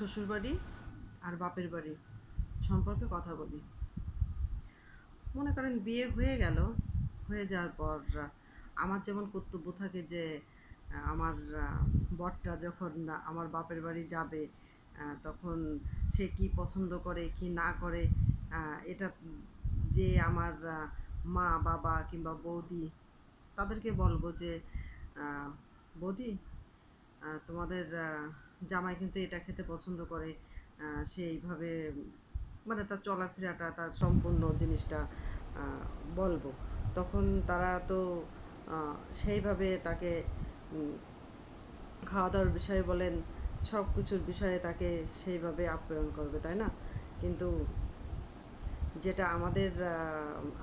শ্বশুরবাড়ি আর বাপের বাড়ি সম্পর্কে কথা বলি। মনে করেন বিয়ে হয়ে গেল, হয়ে যাওয়ার পর আমার যেমন কর্তব্য থাকে যে, আমার বরটা যখন আমার বাপের বাড়ি যাবে, তখন সে কি পছন্দ করে, কি না করে, এটা যে আমার মা, বাবা কিংবা বৌদি, তাদেরকে বলব যে, বৌদি তোমাদের জামাই কিন্তু এটা খেতে পছন্দ করে। সে এইভাবে মানে তার চলাফেরাটা, তার সম্পূর্ণ জিনিসটা বলব। তখন তারা তো সেইভাবে তাকে খাওয়া দাওয়ার বিষয়ে বলেন সব কিছুর বিষয়ে তাকে সেইভাবে আপ্যায়ন করবে, তাই না? কিন্তু যেটা আমাদের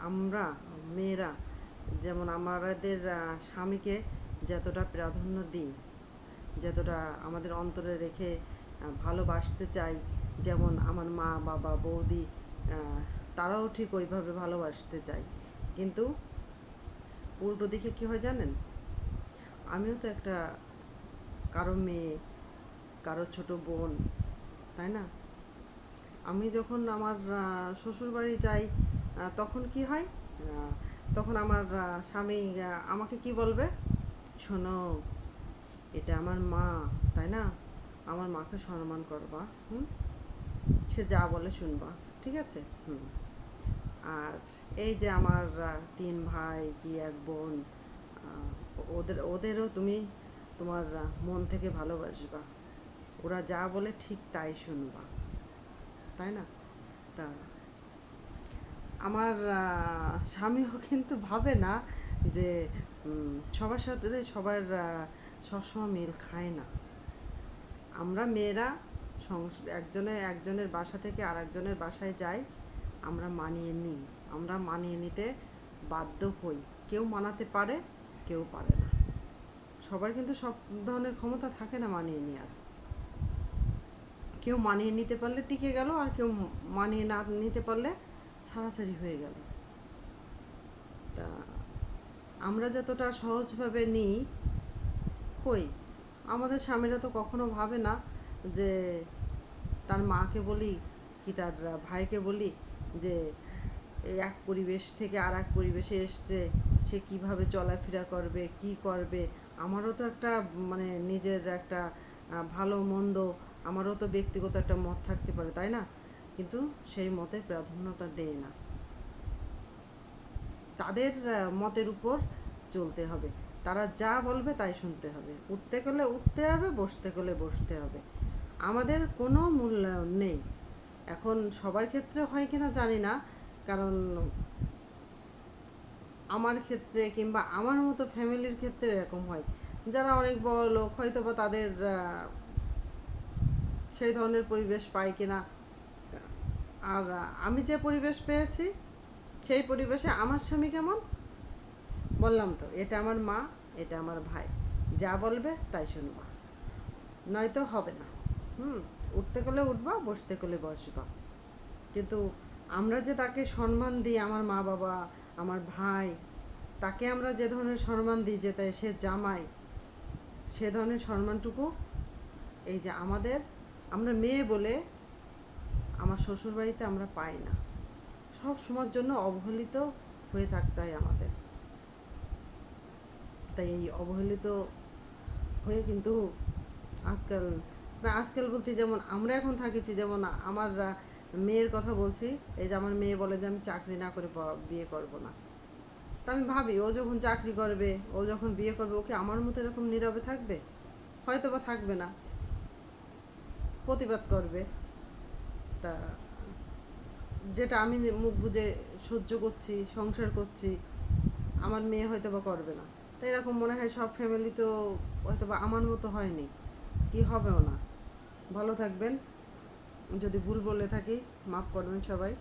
আমরা, মেয়েরা, যেমন আমাদের স্বামীকে যতটা প্রাধান্য দিই যতটা আমাদের অন্তরে রেখে ভালোবাসতে চাই যেমন আমার মা বাবা বৌদি তারাও ঠিক ওইভাবে ভালোবাসতে চায়। কিন্তু উল্টো দিকে কী হয় জানেন? আমিও তো একটা কারও মেয়ে কারও ছোট বোন তাই না? আমি যখন আমার আহ, শ্বশুর বাড়ি যাই তখন কি হয়? তখন আমার স্বামী আমাকে কি বলবে? শোনো এটা আমার মা, তাই না? আমার মাকে সম্মান করবা, হুম? সে যা বলে শুনবা, ঠিক আছে? হুম। আর এই যে আমার তিন ভাই, কি এক বোন ওদের, ওদেরও তুমি তোমার মন থেকে ভালোবাসবা। ওরা যা বলে ঠিক তাই শুনবা, তাই না? তা আমার স্বামীও কিন্তু ভাবে না যে সবার সাথে সবার সবসময় মিল খায় না। আমরা মেয়েরা একজনে একজনের বাসা থেকে আর একজনের বাসায় যাই, আমরা মানিয়ে নিই। আমরা মানিয়ে নিতে বাধ্য হই। কেউ মানাতে পারে, কেউ পারে না। সবার কিন্তু সব ধরনের ক্ষমতা থাকে না মানিয়ে নেওয়ার কেউ মানিয়ে নিতে পারলে টিকে গেল, আর কেউ মানিয়ে না নিতে পারলে ছাড়াছাড়ি হয়ে গেল। তা আমরা যতটা সহজভাবে নিই কই? আমাদের স্বামীরা তো কখনো ভাবে না যে তার মাকে বলি কি তার ভাইকে বলি যে এক পরিবেশ থেকে আর এক পরিবেশে এসছে, সে কীভাবে চলাফেরা করবে, কি করবে? আমারও তো একটা মানে নিজের একটা ভালো মন্দ, আমারও তো ব্যক্তিগত একটা মত থাকতে পারে, তাই না? কিন্তু সেই মতে প্রাধান্যতা দেয় না। তাদের মতের উপর চলতে হবে। তারা যা বলবে তাই শুনতে হবে। উঠতে গেলে উঠতে হবে, বসতে গেলে বসতে হবে। আমাদের কোনো মূল্যায়ন নেই। এখন সবার ক্ষেত্রে হয় কিনা জানি না, কারণ আমার ক্ষেত্রে কিংবা আমার মতো ফ্যামিলির ক্ষেত্রে এরকম হয়। যারা অনেক বড় লোক হয়তো বা তাদের সেই ধরনের পরিবেশ পায় কিনা। আর আমি যে পরিবেশ পেয়েছি, সেই পরিবেশে আমার স্বামী কেমন? বললাম তো, এটা আমার মা, এটা আমার ভাই। যা বলবে তাই শুনবা। নয়তো হবে না। হুম, উঠতে গেলে উঠবা, বসতে গেলে বসবা। কিন্তু আমরা যে তাকে সম্মান দিই, আমার মা বাবা, আমার ভাই, তাকে আমরা যে ধরনের সম্মান দিই, যে তাই সে জামাই, সে ধরনের সম্মানটুকু এই যে আমাদের, আমরা মেয়ে বলে আমার শ্বশুরবাড়িতে আমরা পাই না। সব সময়ের জন্য অবহেলিত হয়ে থাকতে হয় আমাদের। তাই এই অবহেলিত হয়ে কিন্তু আজকাল আজকাল বলতে যেমন আমরা এখন থাকিছি, যেমন আমার মেয়ের কথা বলছি, এই যে আমার মেয়ে বলে যে আমি চাকরি না করে বিয়ে করব না। তা আমি ভাবি, ও যখন চাকরি করবে, ও যখন বিয়ে করবে, ওকে আমার মতো এরকম নীরবে থাকবে? হয়তো বা থাকবে না। প্রতিবাদ করবে। তা যেটা আমি মুখ বুঝে সহ্য করছি, সংসার করছি, আমার মেয়ে হয়তো বা করবে না। তো এরকম মনে হয় সব ফ্যামিলি তো হয়তো বা আমার মতো হয়নি। কি হবেও না। ভালো থাকবেন। যদি ভুল বলে থাকি, মাফ করবেন সবাই।